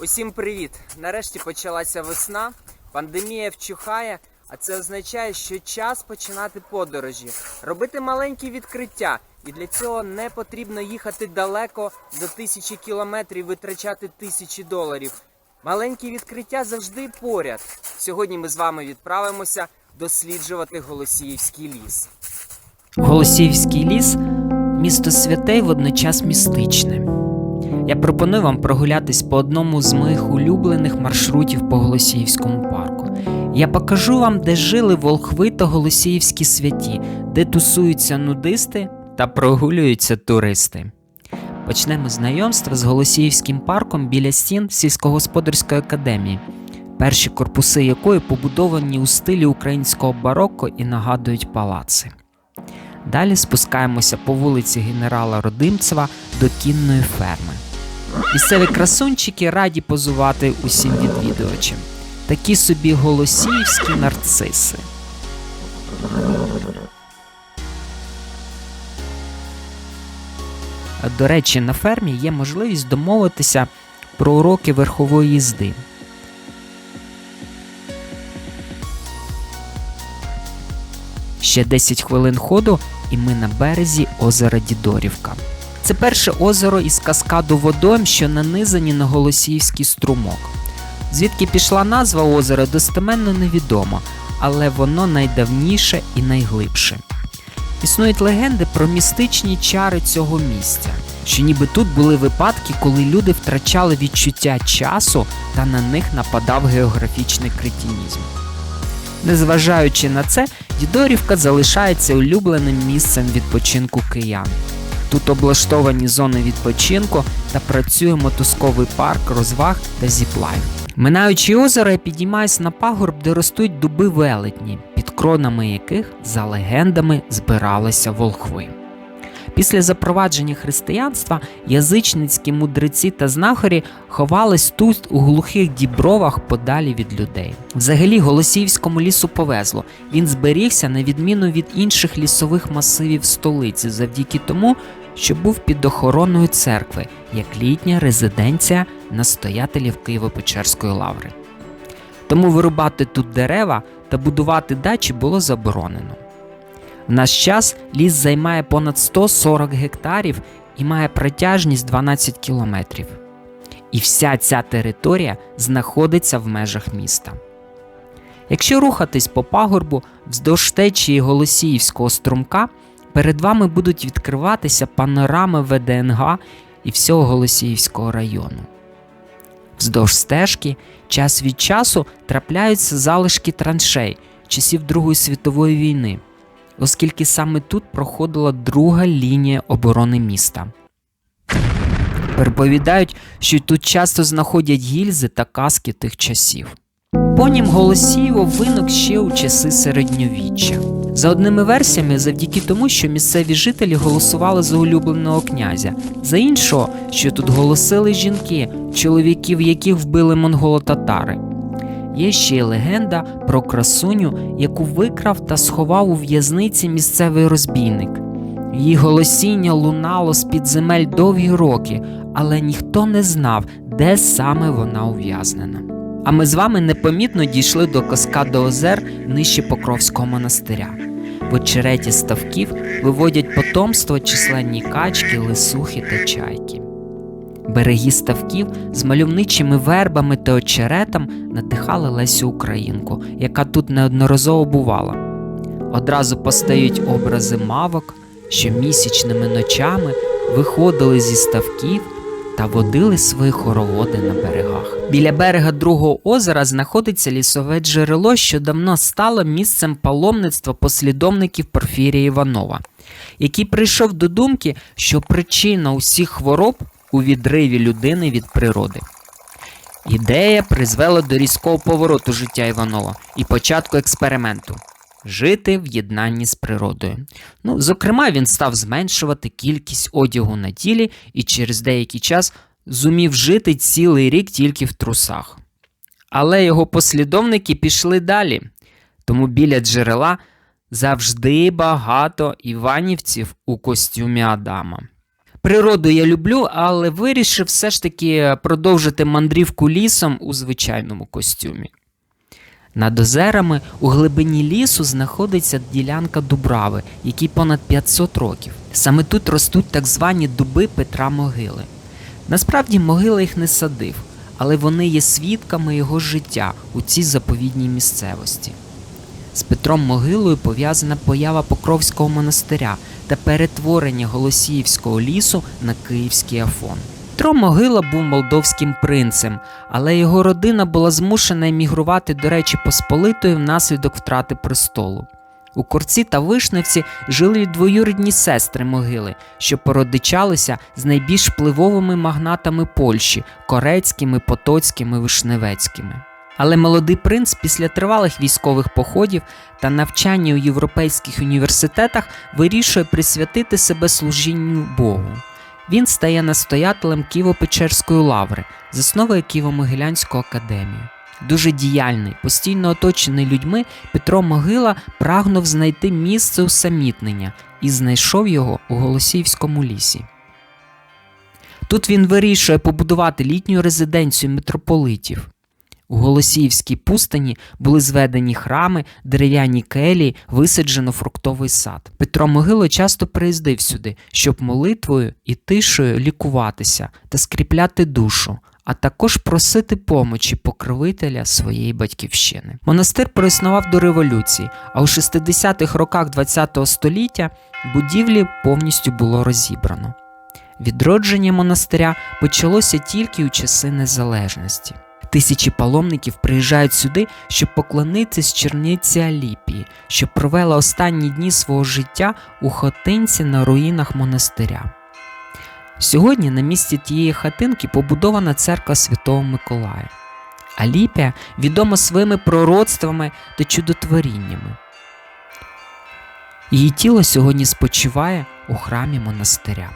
Усім привіт! Нарешті почалася весна, пандемія вчухає, а це означає, що час починати подорожі, робити маленькі відкриття. І для цього не потрібно їхати далеко за тисячі кілометрів, витрачати тисячі доларів. Маленькі відкриття завжди поряд. Сьогодні ми з вами відправимося досліджувати Голосіївський ліс. Голосіївський ліс місто святе й водночас містичне. Я пропоную вам прогулятись по одному з моїх улюблених маршрутів по Голосіївському парку. Я покажу вам, де жили волхви та голосіївські святі, де тусуються нудисти та прогулюються туристи. Почнемо знайомство з Голосіївським парком біля стін сільськогосподарської академії, перші корпуси якої побудовані у стилі українського барокко і нагадують палаци. Далі спускаємося по вулиці генерала Родимцева до кінної ферми. Місцеві красунчики раді позувати усім відвідувачам. Такі собі голосіївські нарциси. До речі, на фермі є можливість домовитися про уроки верхової їзди. Ще 10 хвилин ходу, і ми на березі озера Дідорівка. Це перше озеро із каскаду водойм, що нанизані на Голосіївський струмок. Звідки пішла назва озера, достеменно невідомо, але воно найдавніше і найглибше. Існують легенди про містичні чари цього місця, що ніби тут були випадки, коли люди втрачали відчуття часу та на них нападав географічний кретінізм. Незважаючи на це, Дідорівка залишається улюбленим місцем відпочинку киян. Тут облаштовані зони відпочинку та працює мотузковий парк розваг та зіплайн. Минаючи озеро, я підіймаюсь на пагорб, де ростуть дуби велетні, під кронами яких, за легендами, збиралися волхви. Після запровадження християнства язичницькі мудреці та знахарі ховались тут у глухих дібровах подалі від людей. Взагалі Голосіївському лісу повезло. Він зберігся на відміну від інших лісових масивів столиці, завдяки тому, що був під охороною церкви як літня резиденція настоятелів Києво-Печерської лаври. Тому вирубати тут дерева та будувати дачі було заборонено. В наш час ліс займає понад 140 гектарів і має протяжність 12 кілометрів. І вся ця територія знаходиться в межах міста. Якщо рухатись по пагорбу вздовж течії Голосіївського струмка, перед вами будуть відкриватися панорами ВДНГ і всього Голосіївського району. Вздовж стежки час від часу трапляються залишки траншей часів Другої світової війни оскільки саме тут проходила друга лінія оборони міста. Переповідають, що тут часто знаходять гільзи та каски тих часів. Понім Голосіїво виник ще у часи середньовіччя. За одними версіями, завдяки тому, що місцеві жителі голосували за улюбленого князя, за іншого, що тут голосили жінки, чоловіків яких вбили монголо-татари. Є ще й легенда про красуню, яку викрав та сховав у в'язниці місцевий розбійник. Її голосіння лунало з-під земель довгі роки, але ніхто не знав, де саме вона ув'язнена. А ми з вами непомітно дійшли до каскаду озер нижче Покровського монастиря. В очереті ставків виводять потомство численні качки, лисухи та чайки. Береги ставків з мальовничими вербами та очеретом надихали Лесю Українку, яка тут неодноразово бувала. Одразу постають образи мавок, що місячними ночами виходили зі ставків та водили свої хороводи на берегах. Біля берега другого озера знаходиться лісове джерело, що давно стало місцем паломництва послідовників Порфірія Іванова, який прийшов до думки, що причина усіх хвороб у відриві людини від природи. Ідея призвела до різкого повороту життя Іванова і початку експерименту жити в єднанні з природою. Ну, зокрема, він став зменшувати кількість одягу на тілі і через деякий час зумів жити цілий рік тільки в трусах. Але його послідовники пішли далі, тому біля джерела завжди багато іванівців у костюмі Адама. Природу я люблю, але вирішив все ж таки продовжити мандрівку лісом у звичайному костюмі. Над озерами у глибині лісу знаходиться ділянка Дубрави, якій понад 500 років. Саме тут ростуть так звані дуби Петра Могили. Насправді могила їх не садив, але вони є свідками його життя у цій заповідній місцевості. З Петром Могилою пов'язана поява Покровського монастиря та перетворення Голосіївського лісу на Київський Афон. Петро Могила був молдовським принцем, але його родина була змушена емігрувати до Речі Посполитої внаслідок втрати престолу. У Корці та Вишневці жили двоюрідні сестри могили, що породичалися з найбільш впливовими магнатами Польщі Корецькими, Потоцькими, Вишневецькими. Але молодий принц після тривалих військових походів та навчання у європейських університетах вирішує присвятити себе служінню Богу. Він стає настоятелем Києво-Печерської лаври, засновує Києво-Могилянську академію. Дуже діяльний, постійно оточений людьми, Петро Могила прагнув знайти місце усамітнення і знайшов його у Голосіївському лісі. Тут він вирішує побудувати літню резиденцію митрополитів. У Голосіївській пустині були зведені храми, дерев'яні келії, висаджено фруктовий сад. Петро Могило часто приїздив сюди, щоб молитвою і тишею лікуватися та скріпляти душу, а також просити помочі покровителя своєї батьківщини. Монастир проіснував до революції, а у 60-х роках ХХ століття будівлі повністю було розібрано. Відродження монастиря почалося тільки у часи незалежності. Тисячі паломників приїжджають сюди, щоб поклонитися черниці Аліпії, що провела останні дні свого життя у хатинці на руїнах монастиря. Сьогодні на місці тієї хатинки побудована церква Святого Миколая. Аліпія відома своїми пророцтвами та чудотворіннями. Її тіло сьогодні спочиває у храмі монастиря.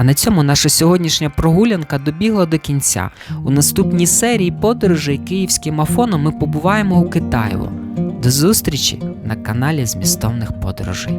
А на цьому наша сьогоднішня прогулянка добігла до кінця. У наступній серії подорожей київським афоном ми побуваємо у Китаєво. До зустрічі на каналі Змістовних подорожей.